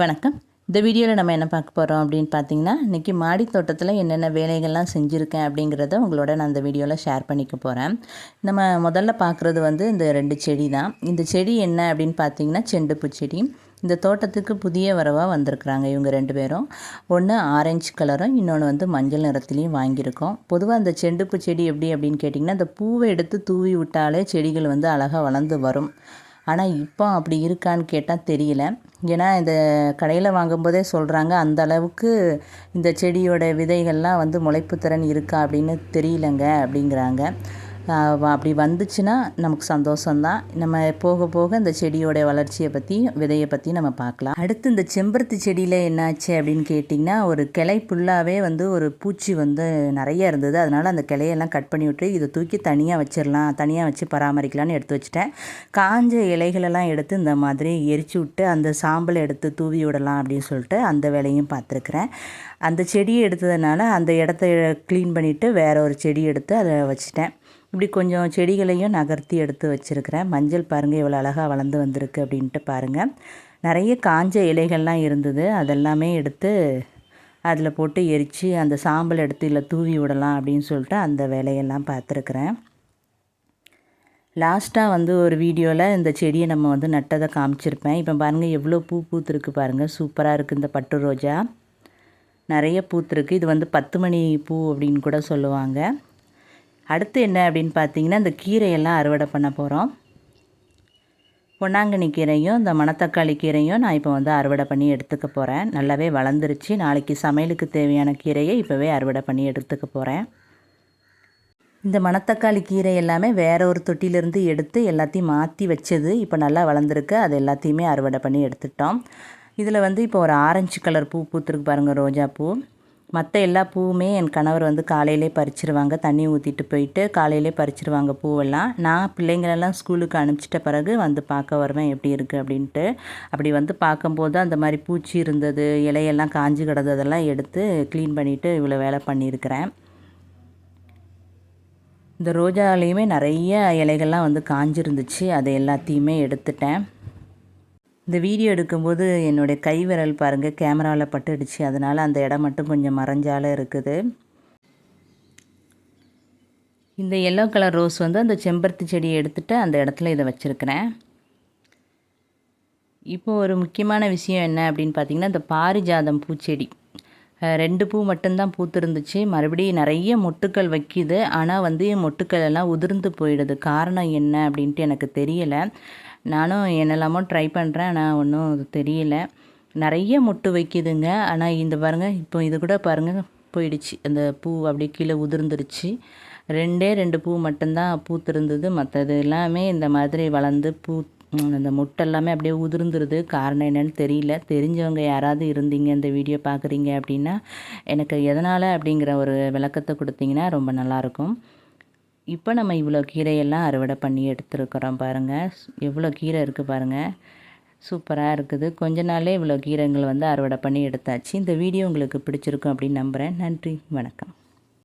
வணக்கம். இந்த வீடியோவில் நம்ம என்ன பார்க்க போகிறோம் அப்படின்னு பார்த்தீங்கன்னா இன்றைக்கி மாடி தோட்டத்தில் என்னென்ன வேலைகள்லாம் செஞ்சுருக்கேன் அப்படிங்கிறத உங்களோட நான் இந்த வீடியோவில் ஷேர் பண்ணிக்க போகிறேன் நம்ம முதல்ல பார்க்குறது வந்து இந்த ரெண்டு செடி தான் இந்த செடி என்ன அப்படின்னு பார்த்தீங்கன்னா செண்டுப்பு செடி. இந்த தோட்டத்துக்கு புதிய வரவாக வந்திருக்கிறாங்க இவங்க ரெண்டு பேரும். ஒன்று ஆரஞ்சு கலரும் இன்னொன்று வந்து மஞ்சள் நிறத்துலேயும் வாங்கியிருக்கோம். பொதுவாக அந்த செண்டுப்பூ செடி எப்படி அப்படின்னு கேட்டிங்கன்னா அந்த பூவை எடுத்து தூவி விட்டாலே செடிகள் வந்து அழகாக வளர்ந்து வரும். ஆனால் இப்போ அப்படி இருக்கான்னு கேட்டால் தெரியல. ஏன்னா இந்த கடையில் வாங்கும்போதே சொல்கிறாங்க அந்த அளவுக்கு இந்த செடியோட விதைகள்லாம் வந்து முளைப்பு திறன் இருக்கா அப்படின்னு தெரியலங்க அப்படிங்கிறாங்க. அப்படி வந்துச்சுன்னா நமக்கு சந்தோஷம்தான். நம்ம போக போக இந்த செடியோட வளர்ச்சியை பற்றி விதையை பற்றி நம்ம பார்க்கலாம். அடுத்து இந்த செம்பருத்தி செடியில் என்னாச்சு அப்படின்னு கேட்டிங்கன்னா ஒரு கிளை ஃபுல்லாகவே வந்து ஒரு பூச்சி வந்து நிறைய இருந்தது. அதனால் அந்த கிளையெல்லாம் கட் பண்ணி விட்டு இதை தூக்கி தனியாக வச்சிடலாம் தனியாக வச்சு பராமரிக்கலாம்னு எடுத்து வச்சுட்டேன். காஞ்ச இலைகளெல்லாம் எடுத்து இந்த மாதிரி எரிச்சு விட்டு அந்த சாம்பலை எடுத்து தூவி விடலாம் அப்படின்னு சொல்லிட்டு அந்த வேலையும் பார்த்துருக்குறேன். அந்த செடியை எடுத்ததுனால அந்த இடத்த க்ளீன் பண்ணிவிட்டு வேற ஒரு செடி எடுத்து அதை வச்சுட்டேன். இப்படி கொஞ்சம் செடிகளையும் நகர்த்தி எடுத்து வச்சுருக்கிறேன். மஞ்சள் பாருங்கள் இவ்வளோ அழகாக வளர்ந்து வந்திருக்கு அப்படின்ட்டு பாருங்கள் நிறைய காஞ்ச இலைகள்லாம் இருந்தது. அதெல்லாமே எடுத்து அதில் போட்டு எரித்து அந்த சாம்பல் எடுத்து இல்லை தூவி விடலாம் அப்படின்னு சொல்லிட்டு அந்த வேலையெல்லாம் பார்த்துருக்குறேன். லாஸ்ட்டாக வந்து ஒரு வீடியோவில் இந்த செடியை நம்ம வந்து நட்டதை காமிச்சிருப்பேன். இப்போ பாருங்கள் எவ்வளோ பூ பூத்துருக்கு பாருங்கள் சூப்பராக இருக்குது இந்த பட்டு ரோஜா. நிறைய பூத்துருக்கு. இது வந்து பத்து மணி பூ அப்படின்னு கூட சொல்லுவாங்க. அடுத்து என்ன அப்படின்னு பார்த்தீங்கன்னா இந்த கீரையெல்லாம் அறுவடை பண்ண போகிறோம் பொன்னாங்கண்ணி கீரையும் இந்த மணத்தக்காளி கீரையும் நான் இப்போ வந்து அறுவடை பண்ணி எடுத்துக்க போகிறேன் நல்லாவே வளர்ந்துருச்சு. நாளைக்கு சமையலுக்கு தேவையான கீரையை இப்போவே அறுவடை பண்ணி எடுத்துக்க போகிறேன் இந்த மணத்தக்காளி கீரை எல்லாமே வேற ஒரு தொட்டியிலேருந்து எடுத்து எல்லாத்தையும் மாற்றி வச்சது இப்போ நல்லா வளர்ந்துருக்கு. அது எல்லாத்தையுமே அறுவடை பண்ணி எடுத்துட்டோம் இதில் வந்து இப்போ ஒரு ஆரஞ்சு கலர் பூ பூத்துருக்கு பாருங்கள் ரோஜா பூ. மற்ற எல்லா பூவுமே என் கணவர் வந்து காலையிலே பறிச்சிருவாங்க. தண்ணி ஊற்றிட்டு போயிட்டு காலையிலே பறிச்சிருவாங்க பூவெல்லாம். நான் பிள்ளைங்களெல்லாம் ஸ்கூலுக்கு அனுப்பிச்சிட்ட பிறகு வந்து பார்க்க வருவேன் எப்படி இருக்குது அப்படின்ட்டு. அப்படி வந்து பார்க்கும்போது அந்த மாதிரி பூச்சி இருந்தது இலையெல்லாம் காஞ்சி கிடந்ததெல்லாம் எடுத்து க்ளீன் பண்ணிவிட்டு இவ்வளோ வேலை பண்ணியிருக்கிறேன். இந்த ரோஜாலேயுமே நிறைய இலைகள்லாம் வந்து காஞ்சிருந்துச்சு. அதை எல்லாத்தையுமே எடுத்துட்டேன். இந்த வீடியோ எடுக்கும்போது என்னுடைய கை விரல் பாருங்கள் கேமராவில் பட்டுடுச்சு. அதனால் அந்த இடம் மட்டும் கொஞ்சம் மறைஞ்சால இருக்குது. இந்த எல்லோ கலர் ரோஸ் வந்து அந்த செம்பருத்தி செடியை எடுத்துகிட்டு அந்த இடத்துல இதை வச்சுருக்கிறேன். இப்போது ஒரு முக்கியமான விஷயம் என்ன அப்படின்னு பார்த்தீங்கன்னா இந்த பாரிஜாதம் பூச்செடி. ரெண்டு பூ மட்டும்தான் பூத்துருந்துச்சு. மறுபடியும் நிறைய மொட்டுக்கள் வைக்கிது. ஆனால் வந்து மொட்டுக்கள் எல்லாம் உதிர்ந்து போயிடுது. காரணம் என்ன அப்படின்ட்டு எனக்கு தெரியலை. நானும் என்னெல்லாமோ ட்ரை பண்ணுறேன் ஆனால் ஒன்றும் தெரியல. நிறைய மொட்டு வைக்கிதுங்க. ஆனால் இந்த பாருங்கள் இப்போ இது கூட பாருங்கள் போயிடுச்சு. அந்த பூ அப்படியே கீழே உதிர்ந்துருச்சு. ரெண்டே ரெண்டு பூ மட்டும்தான் பூத்திருந்தது. மற்றது எல்லாமே இந்த மாதிரி வளர்ந்து பூ அந்த முட்டெல்லாமே அப்படியே உதிர்ந்துருது. காரணம் என்னென்னு தெரியல. தெரிஞ்சவங்க யாராவது இருந்தீங்க இந்த வீடியோ பார்க்குறீங்க அப்படின்னா எனக்கு எதனால் அப்படிங்கிற ஒரு விளக்கத்தை கொடுத்தீங்கன்னா ரொம்ப நல்லாயிருக்கும். இப்போ நம்ம இவ்வளோ கீரையெல்லாம் அறுவடை பண்ணி எடுத்துருக்குறோம் பாருங்கள் எவ்வளோ கீரை இருக்குது பாருங்கள் சூப்பராக இருக்குது. கொஞ்ச நாளே இவ்வளோ கீரைங்கள் வந்து அறுவடை பண்ணி எடுத்தாச்சு. இந்த வீடியோ உங்களுக்கு பிடிச்சிருக்கும் அப்படின்னு நம்புகிறேன் நன்றி. வணக்கம்.